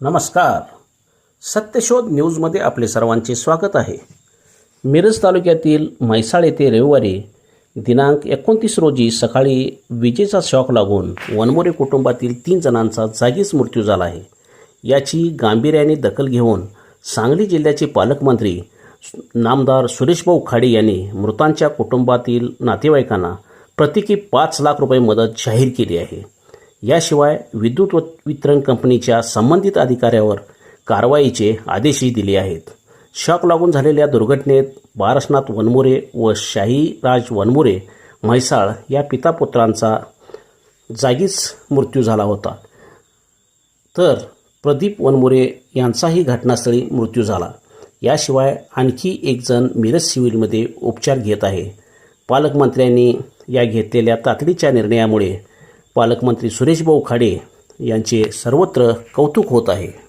नमस्कार. सत्यशोध न्यूजमध्ये आपले सर्वांचे स्वागत आहे. मिरज तालुक्यातील म्हैसाळ येथे रविवारी दिनांक एकोणतीस रोजी सकाळी विजेचा शॉक लागून वनमोरे कुटुंबातील तीन जणांचा जागीच मृत्यू झाला आहे. याची गांभीर्याने दखल घेऊन सांगली जिल्ह्याचे पालकमंत्री नामदार सुरेशभाऊ खाडे यांनी मृतांच्या कुटुंबातील नातेवाईकांना प्रत्येकी पाच लाख रुपये मदत जाहीर केली आहे. याशिवाय विद्युत व- वितरण कंपनीच्या संबंधित अधिकाऱ्यावर कारवाईचे आदेशही दिले आहेत. शॉक लागून झालेल्या दुर्घटनेत बारसनाथ वनमुरे व शाहीराज वनमुरे म्हैसाळ या पितापुत्रांचा जागीच मृत्यू झाला होता. तर प्रदीप वनमुरे यांचाही घटनास्थळी मृत्यू झाला. याशिवाय आणखी एक जण मिरज सिव्हिलमध्ये उपचार घेत आहे. पालकमंत्र्यांनी या घेतलेल्या तातडीच्या निर्णयामुळे पालकमंत्री सुरेशभाऊ खाडे यांचे सर्वत्र कौतुक होत आहे.